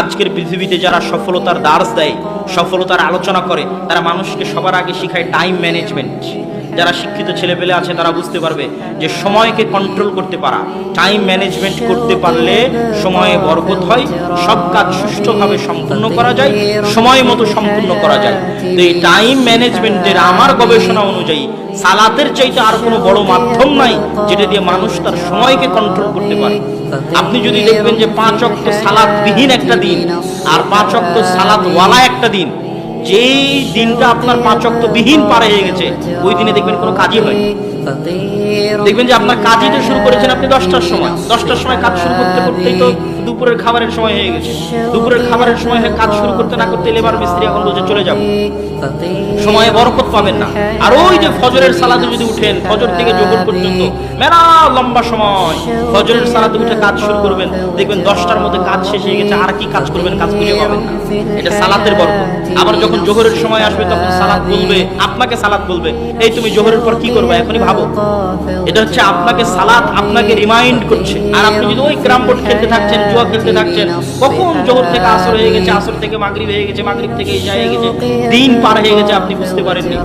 আজকের পৃথিবীতে যারা সফলতার দার্স দেয়, সফলতার আলোচনা করে, তারা মানুষকে সবার আগে শেখায় টাইম ম্যানেজমেন্ট। যারা শিক্ষিত ছেলেপেলে আছে, তারা বুঝতে পারবে যে সময়কে কন্ট্রোল করতে পারা, টাইম ম্যানেজমেন্ট করতে পারলে সময়ে বরকত হয়, সব কাজ সুষ্ঠুভাবে সম্পূর্ণ করা যায়, সময় মতো সম্পূর্ণ করা যায়। তো এই টাইম ম্যানেজমেন্টের আমার গবেষণা অনুযায়ী, সালাতের চাইতে আর কোনো বড় মাধ্যম নাই, যেটা দিয়ে মানুষ তার সময়কে কন্ট্রোল করতে পারে। আপনি যদি দেখবেন যে পাঁচ সালাদ বিহীন একটা দিন আর পাঁচ অক্ট সালাদ ওয়ালা একটা দিন, যেই দিনটা আপনার পাঁচ অক্ট বিহীন পার হয়ে গেছে, ওই দিনে দেখবেন কোনো কাজই হয় দেখবেন যে আপনার কাজই তো শুরু করেছেন আপনি দশটার সময়। দশটার সময় কাজ শুরু করতে করতেই তো দুপুরের খাবারের সময় হয়ে গেছে। দুপুরের খাবারের সময় হয়ে কাজ শুরু করতে না করতে লেবার মিস্ত্রি এখন বলছে, চলে যাব। সময়ে বরকত পাবেন না। আর ওই যে ফজরের সালাতে যদি উঠেন, ফজর থেকে জোহর পর্যন্ত মেলা লম্বা সময় ফজরের সালাতে উঠে কাজ শুরু করবেন, দেখবেন দশটার মধ্যে কাজ শেষ হয়ে গেছে, আর কি কাজ করবেন কাজ খুঁজে পাবেন না। এটা সালাতের বরকত। আবার যখন জোহরের সময় আসবে, তখন সালাত বলবে, আপনাকে সালাত বলবে। এই তুমি জোহরের পর কি করবে? এখনই ভাবো। এটা হচ্ছে আপনাকে সালাত, আপনাকে রিমাইন্ড করছে। আর আপনি যদি ওই গ্রাম বোর্ড খেলতে থাকছেন জুয়া খেলতে থাকছেন। কখন জোহর থেকে আসর হয়ে গেছে আসর থেকে মাগরিব হয়ে গেছে মাগরিব থেকে ইশা হয়ে গেছে দিন পার হয়ে গেছে আপনি বুঝতে পারেননি।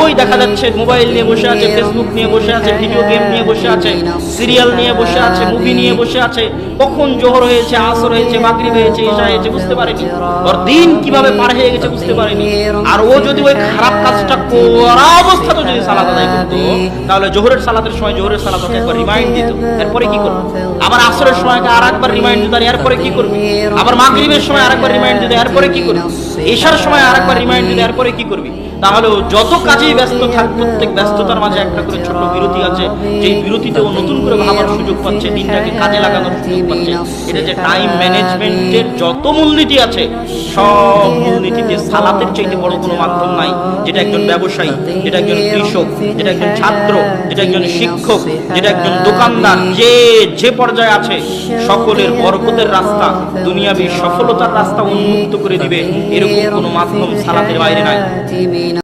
ওই দেখা যাচ্ছে মোবাইল নিয়ে বসে আছে ফেসবুক নিয়ে বসে আছে ভিডিও গেম নিয়ে বসে আছে সিরিয়াল নিয়ে বসে আছে মুভি নিয়ে বসে আছে। কখন জোহর হয়েছে আসর হয়েছে মাগরিব হয়েছে ইশা হয়েছে বুঝতে পারেনি ওর দিন কীভাবে পার হয়ে গেছে বুঝতে পারেনি আর ও যদি ওই খারাপ কাজটা করা অবস্থাতে যদি সালাত আদায় করতো তাহলে জোহরের সালাতের সময় জোহরের সালাত ওকে একবার রিমাইন্ড দিত। এরপরে কি করবে? আবার আসরের সময় আর একবার রিমাইন্ড দিত আর এরপরে কি করবে? আবার মাগরিবের সময় আরেকবার রিমাইন্ড দিত এরপরে কি করবে? এশার সময় আরেকবার রিমাইন্ড দিত এরপরে কি করবি? তাহলে যত কাজেই ব্যস্ত থাক প্রত্যেক ব্যস্ততার মাঝে একটা করে ছোট বিরতি আছে যেই বিরতিতে ও নতুন করে ভাবার সুযোগ পাচ্ছে দিনটাকে কাজে লাগানোর সুযোগ পাচ্ছে। এটা যে টাইম ম্যানেজমেন্টের যত মূলনীতি আছে সব মূলনীতিতে সালাতের চাইতে বড় কোনো মাধ্যম নাই যেটা একজন ব্যবসায়ী যেটা একজন কৃষক যেটা একজন ছাত্র যেটা একজন শিক্ষক যেটা একজন দোকানদার যে যে পর্যায়ে আছে সকলের বরকতের রাস্তা দুনিয়াবী সফলতার রাস্তা উন্মুক্ত করে দিবে। এরকম কোনো মাধ্যম সালাতের বাইরে নাই।